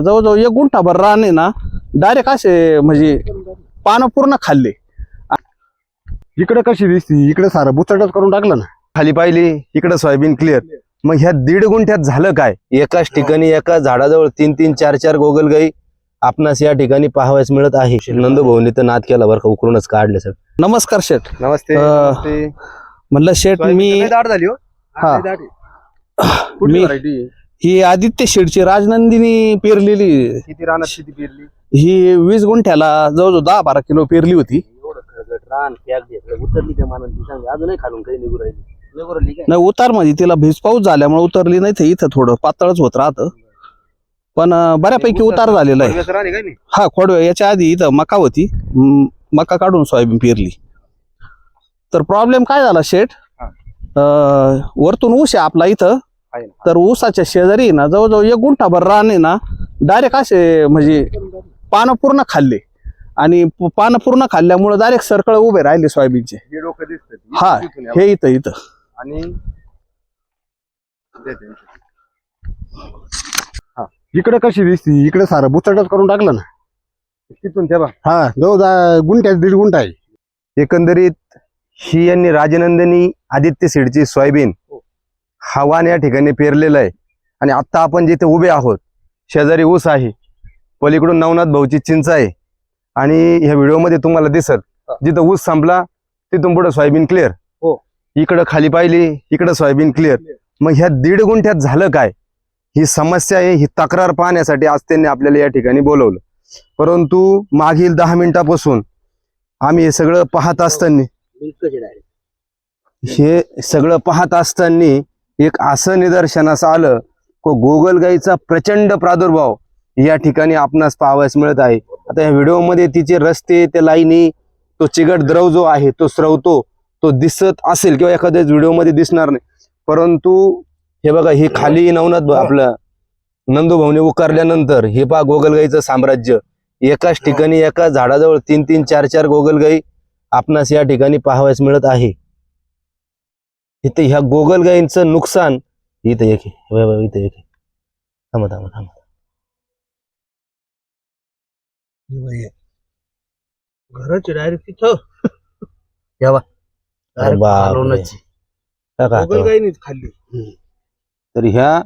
जवळजवळ एक गुंठाभर रान आहे ना डायरेक्ट असे म्हणजे पानं पूर्ण खाल्ले. इकडे कशी दिसती? इकडे सारं बुचडच करून टाकलं ना. खाली पाहिली इकडे सोयाबीन क्लिअर मग ह्या दीड गुंठ्यात झालं काय? एकाच ठिकाणी एका झाडाजवळ तीन तीन चार चार गोगलगाई आपणास या ठिकाणी पाहावयास मिळत आहे. नंदू भाऊनी तर नाद केला बरं का उकरूनच काढले सर नमस्कार शेठ. नमस्ते अं, नमस्ते. म्हणलं शेठ मी लय दाट झाली हो. हा. लय दाट आहे. कुठली मी- variety? आहे? ही आदित्य शेठची राजनंदिनी पेरलेली. किती रानात किती पेरली? ही वीस गुंठ्याला जवळजवळ दहा बारा किलो पेरली होती. एवढं खळगट रान पॅक घेतलं. उतरली त्या मानाने ती. सांग अजूनही खालून काही निघू राहिली. निघू राहिली काय? नाही उतार म्हणजे तिला भिज पाऊस झाल्यामुळे उतरली नाही तर इथं थोडं पातळच होत राहतं. पण अं, बऱ्यापैकी उतार झालेला आहे. खोडव्याचं रान आहे काय नाही? हा खोडवे याच्या आधी इथं मका होती. म, मका काढून सोयाबीन पेरली. तर प्रॉब्लेम काय झाला शेठ? हा. अं, वरतून ऊस आहे आपला इथं. तर ऊसाच्या शेजारी ना जवळजवळ एक गुंठाभर रान आहे ना डायरेक्ट असे म्हणजे पानं पूर्ण खाल्ले. आणि पानं पूर्ण खाल्ल्यामुळे डायरेक्ट सरकळ उभे राहिले सोयाबीनचे. हे हा. हे इथं इथं. आणि. इकडे कशी दिसती? इकडे सारं बुचडच करून टाकलं ना. तिथून त्या बा हा जवळ गुंठ्यात दीड गुंठा आहे. एकंदरीत ही यांनी राजनंदिनी आदित्य सीडची सोयाबीन हा वाण या ठिकाणी पेरलेला आहे. आणि आता आपण जिथे उभे आहोत शेजारी ऊस आहे. पलीकडून नवनाथ भाऊची चिंच आहे. आणि ह्या व्हिडिओमध्ये तुम्हाला दिसत जिथं ऊस संपला तिथून पुढे सोयाबीन क्लिअर हो. इकडं खाली पाहिली इकडं सोयाबीन क्लिअर मग ह्या दीड गुंठ्यात झालं काय? ही समस्या आहे ही तक्रार पाहण्यासाठी आज त्यांनी आपल्याला या ठिकाणी बोलवलं. परंतु मागील दहा मिनिटापासून आम्ही हे सगळं पाहत असताना हे सगळं पाहत असताना एक असं निदर्शनास आलं को गोगलगाईचा प्रचंड प्रादुर्भाव या ठिकाणी आपणास पाहावयास मिळत आहे. आता या व्हिडिओमध्ये तिचे रस्ते त्या लाईनी तो चिगट द्रव जो आहे तो स्रवतो तो दिसत असेल किंवा एखाद्या व्हिडिओमध्ये दिसणार नाही. परंतु हे बघा हे खाली नवनाथ आपलं नंदूभाऊने उकारल्यानंतर हे पा गोगलगाईचं साम्राज्य. एकाच ठिकाणी एका झाडाजवळ तीन तीन चार चार गोगलगाई आपणास या ठिकाणी पाहावयास मिळत आहे. इथे ह्या गोगलगाईंचं नुकसान. इथं एक इथं एक. थांबा थांबा थांबा. घराची डायरेक्ट तिथं अरे बापरे. बघा आता. खाल्ली. तर ह्या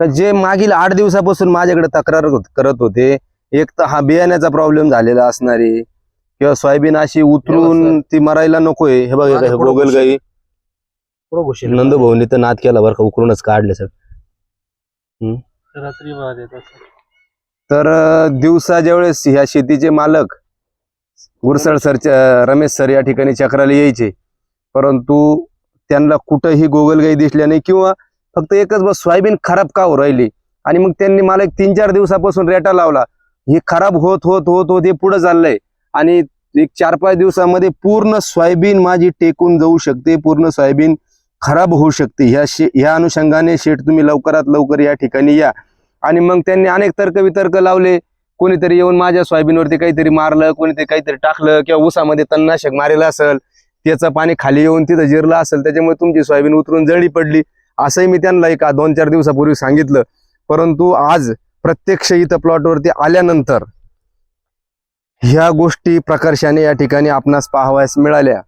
तर जे मागील आठ दिवसापासून माझ्याकडे तक्रार होत- करत होते एक तर हा बियाण्याचा प्रॉब्लेम झालेला असणारे किंवा सोयाबीन अशी उतरून ती मरायला नकोय. हे बघा हे गोगलगाई नंदू भाऊनी तर नाद केला बरं का उकरूनच काढले सर रात्री बाद येत तर दिवसा ज्यावेळेस ह्या शेतीचे मालक गुरसळ सर रमेश सर या ठिकाणी चक्राला यायचे परंतु त्यांना कुठंही गोगलगाई दिसल्या नाही किंवा फक्त एकच बस सोयाबीन खराब का हो राहिली? आणि मग त्यांनी मला एक तीन चार दिवसापासून रेटा लावला. हे खराब होत होत होत होत हे पुढे चाललंय. आणि एक चार पाच दिवसामध्ये पूर्ण सोयाबीन माझी टेकून जाऊ शकते पूर्ण सोयाबीन खराब होऊ शकते. ह्या शे ह्या अनुषंगाने शेठ तुम्ही लवकरात लवकर या ठिकाणी या. आणि मग त्यांनी अनेक तर्क वितर्क लावले. कोणीतरी येऊन माझ्या सोयाबीनवरती काहीतरी मारलं कोणीतरी काहीतरी टाकलं किंवा ऊसामध्ये तणनाशक मारेलं असेल त्याचं पाणी खाली येऊन तिथं जिरलं असेल त्याच्यामुळे तुमची सोयाबीन उतरून जळी पडली. असंही मी त्यांना एका दोन चार दिवसापूर्वी सांगितलं. परंतु आज प्रत्यक्ष इथं प्लॉटवरती आल्यानंतर ह्या गोष्टी प्रकर्षाने या ठिकाणी आपणास पाहावयास मिळाल्या.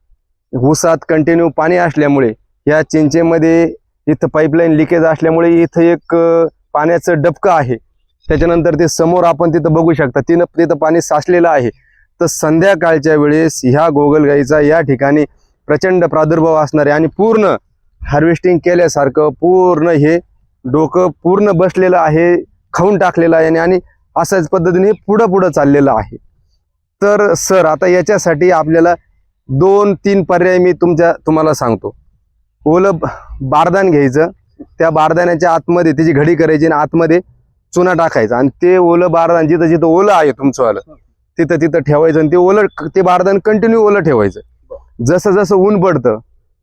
ऊसात कंटिन्यू पाणी असल्यामुळे या चिंचेमध्ये इथं पाईपलाईन लिकेज असल्यामुळे इथं एक पाण्याचं डबकं आहे. त्याच्यानंतर ते समोर आपण तिथं बघू शकता तिनं तिथं पाणी साचलेलं आहे. तर संध्याकाळच्या वेळेस ह्या गोगलगाईचा या ठिकाणी प्रचंड प्रादुर्भाव असणार आहे आणि पूर्ण हार्वेस्टिंग केल्यासारखं पूर्ण हे डोकं पूर्ण बसलेलं आहे खाऊन टाकलेलं आहे आणि- आणि अशाच पद्धतीने हे पुढं पुढं चाललेलं आहे. तर सर आता याच्यासाठी आपल्याला दोन तीन पर्याय मी तुमच्या तुम्हाला सांगतो. ओलं बारदान घ्यायचं. त्या बारदाण्याच्या आतमध्ये त्याची घडी करायची आणि आतमध्ये चुना टाकायचा. आणि ते ओलं बारदान जिथं जिथं ओलं आहे तुमचं आलं तिथं तिथं ठेवायचं आणि ते ओलं ते बारदान कंटिन्यू ओलं ठेवायचं. जसं जसं ऊन पडतं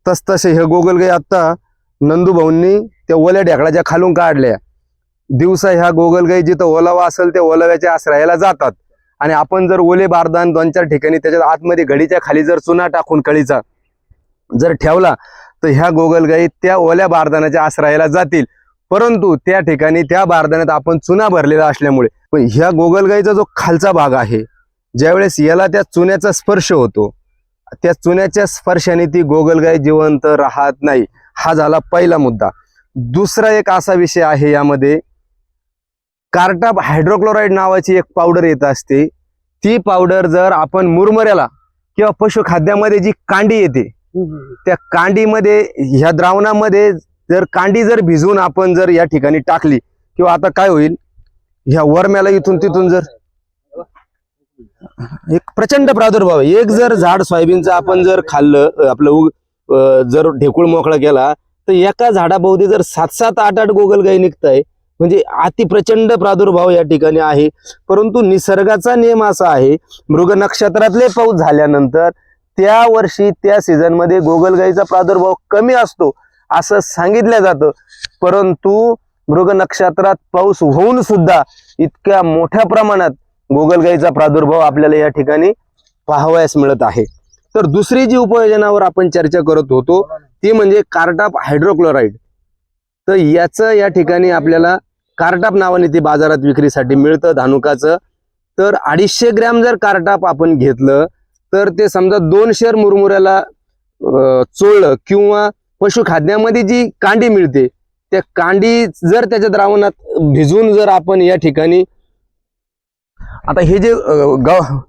तस तसे हे गोगलगाई आत्ता नंदूभाऊंनी त्या ओल्या ढेकळाच्या खालून काढल्या. दिवसा ह्या गोगलगाई जिथं ओलावा असेल त्या ओलाव्याच्या आश्रयाला जातात. आणि आपण जर ओले बारदान दोन चार ठिकाणी त्याच्यात आतमध्ये घडीच्या खाली जर चुना टाकून कळीचा जर ठेवला तर ह्या गोगलगाई त्या ओल्या बारदानाच्या आश्रयाला जातील. परंतु त्या ठिकाणी त्या बारदाण्यात आपण चुना भरलेला असल्यामुळे पण ह्या गोगलगाईचा जो खालचा भाग आहे ज्यावेळेस याला त्या चुन्याचा स्पर्श होतो त्या चुन्याच्या स्पर्शाने ती गोगलगाय जिवंत राहत नाही. हा झाला पहिला मुद्दा. दुसरा एक असा विषय आहे यामध्ये कार्टाप हायड्रोक्लोराईड नावाची एक पावडर येत असते. ती पावडर जर आपण मुरमुऱ्याला किंवा पशुखाद्यामध्ये जी कांडी येते त्या कांडीमध्ये ह्या द्रावणामध्ये जर कांडी जर भिजवून आपण जर या ठिकाणी टाकली किंवा आता काय होईल? ह्या वरम्याला इथून तिथून जर एक प्रचंड प्रादुर्भाव आहे. एक जर झाड सोयाबीनचं आपण जर खाल्लं आपलं उग जर ढेकूळ मोकळा केला तर एका झाडाभोवती जर सात सात आठ आठ गोगलगाई निघताय म्हणजे अति प्रचंड प्रादुर्भाव या ठिकाणी आहे. परंतु निसर्गाचा नियम असा आहे मृग नक्षत्रातले पाऊस झाल्यानंतर त्या वर्षी त्या सीझनमध्ये गोगलगाईचा प्रादुर्भाव कमी असतो असं सांगितलं जातं. परंतु मृग नक्षत्रात पाऊस होऊन सुद्धा इतक्या मोठ्या प्रमाणात गोगलगाईचा प्रादुर्भाव आपल्याला या ठिकाणी पाहावयास मिळत आहे. तर दुसरी जी उपाययोजनावर आपण चर्चा करत होतो ती म्हणजे कार्टाप हायड्रोक्लोराईड. तर याचं या ठिकाणी आपल्याला कार्टाप नावाने ते बाजारात विक्रीसाठी मिळतं धानुकाचं. तर अडीचशे ग्रॅम जर कार्टाप आपण घेतलं तर ते समजा दोन शेर मुरमुऱ्याला चोळ चोळलं किंवा पशुखाद्यामध्ये जी कांडी मिळते त्या कांडी जर त्याच्या द्रावणात भिजवून जर आपण या ठिकाणी आता हे जे अं,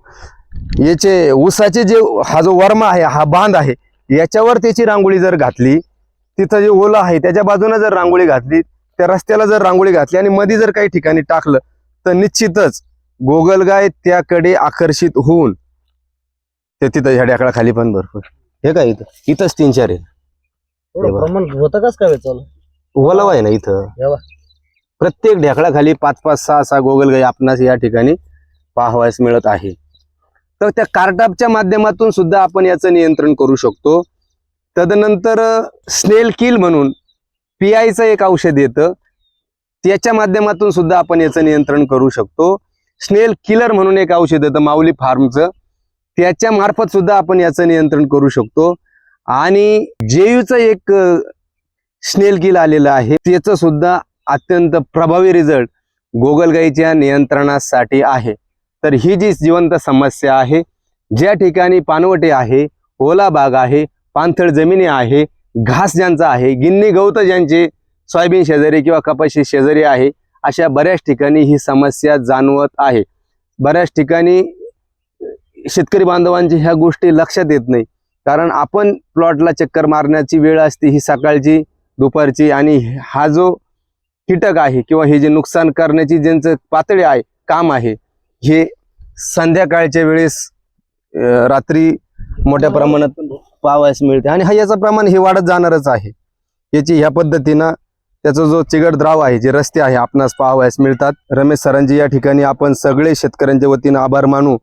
याचे ऊसाचे जे हा जो वर्मा आहे हा बांध आहे याच्यावर त्याची रांगोळी जर घातली तिथं जे ओलं आहे त्याच्या बाजूने जर रांगोळी घातली त्या रस्त्याला जर रांगोळी घातली आणि मध्ये जर काही ठिकाणी टाकलं तर निश्चितच गोगलगाय त्याकडे आकर्षित होऊन ते तिथं ह्या ढेकळाखाली पण भरपूर. हे काय इथं? इथंच तीन चार आहे एवढं बघा. प्रमाण होतं कस काय चालू? ओलावा आहे ना इथं. एवा. प्रत्येक ढेकळाखाली पाच पाच सहा सहा गोगलगाई आपणास या ठिकाणी पाहावयास मिळत आहे. तर त्या कार्टापच्या माध्यमातून सुद्धा आपण याचं नियंत्रण करू शकतो. तदनंतर स्नेल किल म्हणून पी आयचं एक औषध येतं. त्याच्या माध्यमातून सुद्धा आपण याचं नियंत्रण करू शकतो. स्नेल किलर म्हणून एक औषध येतं माऊली फार्मचं. त्याच्या मार्फत सुद्धा आपण याचं नियंत्रण करू शकतो. आणि जेयूचं एक स्नेल किल आलेलं आहे. त्याचं सुद्धा अत्यंत प्रभावी रिझल्ट गोगलगाईच्या नियंत्रणासाठी आहे. तर ही जी जिवंत समस्या आहे ज्या ठिकाणी पानवटे आहे ओला बाग आहे पाणथळ जमिनी आहे घास ज्यांचा आहे गिन्नी गवत ज्यांचे सोयाबीन शेजारी किंवा कपाशी शेजारी आहे अशा बऱ्याच ठिकाणी ही समस्या जाणवत आहे. बऱ्याच ठिकाणी शेतकरी बांधवांची ह्या गोष्टी लक्षात येत नाही. कारण आपण प्लॉटला चक्कर मारण्याची वेळ असते ही सकाळची दुपारची आणि हा जो कीटक आहे किंवा हे जे नुकसान करण्याची ज्यांचं पातळी आहे काम आहे हे संध्याकाळच्या वेळेस रात्री मोठ्या प्रमाणात पाहावयास मिळते. आणि हा याचं प्रमाण हे वाढत जाणारच आहे. याची ह्या पद्धतीनं त्याचा जो चिगट द्राव आहे जे रस्ते आहे आपणास पाहावयास मिळतात. रमेश सरांजी या ठिकाणी आपण सगळे शेतकऱ्यांच्या वतीनं आभार मानू.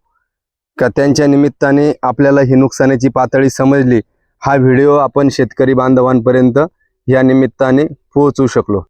का त्यांच्या निमित्ताने आपल्याला ही नुकसानाची पातळी समजली हा व्हिडिओ आपण शेतकरी बांधवांपर्यंत या निमित्ताने पोहोचू शकलो.